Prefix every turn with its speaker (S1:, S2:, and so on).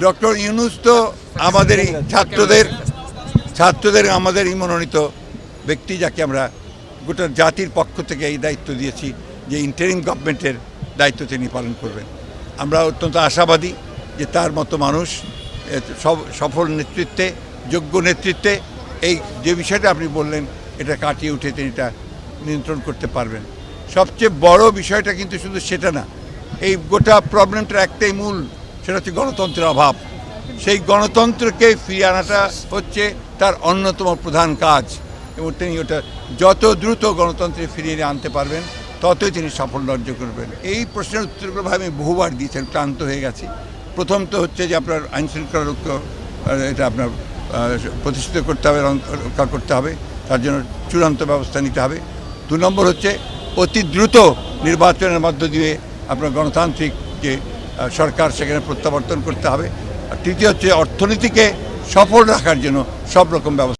S1: Doctor Yunus তো আমাদেরই ছাত্রদের ছাত্রদের আমাদেরই মনোনীত ব্যক্তি যাকে আমরা গোটা জাতির পক্ষ থেকে এই দায়িত্ব দিয়েছি যে ইন্টারিম গভর্নমেন্টের দায়িত্ব তিনি পালন করবেন। আমরা অত্যন্ত আশাবাদী যে তার মতো মানুষ সব- সফল নেতৃত্বে, যোগ্য নেতৃত্বে এই যে বিষয়টা আপনি বললেন, এটা কাটিয়ে উঠে তিনি এটা নিয়ন্ত্রণ করতে পারবেন। সবচেয়ে বড় বিষয়টা কিন্তু শুধু সেটা না, এই গোটা প্রবলেমটার একটাই মূল। সেটা হচ্ছে গণতন্ত্রের অভাব। সেই গণতন্ত্রকে ফিরিয়ে আনাটা হচ্ছে তার অন্যতম প্রধান কাজ। এবং তিনি ওটা যত দ্রুত গণতন্ত্রে ফিরিয়ে আনতে পারবেন, ততই তিনি সাফল্য অর্জন করবেন। এই প্রশ্নের উত্তরগুলো আমি বহুবার দিয়েছি, আমি ক্লান্ত হয়ে গেছি। প্রথম তো হচ্ছে যে আপনার আইন শৃঙ্খলা রক্ষা এটা আপনার প্রতিষ্ঠিত করতে হবে, রক্ষা করতে হবে, তার জন্য চূড়ান্ত ব্যবস্থা নিতে হবে। দু নম্বর হচ্ছে অতি দ্রুত নির্বাচনের মধ্য দিয়ে আপনার গণতান্ত্রিক যে সরকার সেখানে প্রত্যাবর্তন করতে হবে। তৃতীয় হচ্ছে অর্থনীতিকে সফল রাখার জন্য সব রকম ব্যবস্থা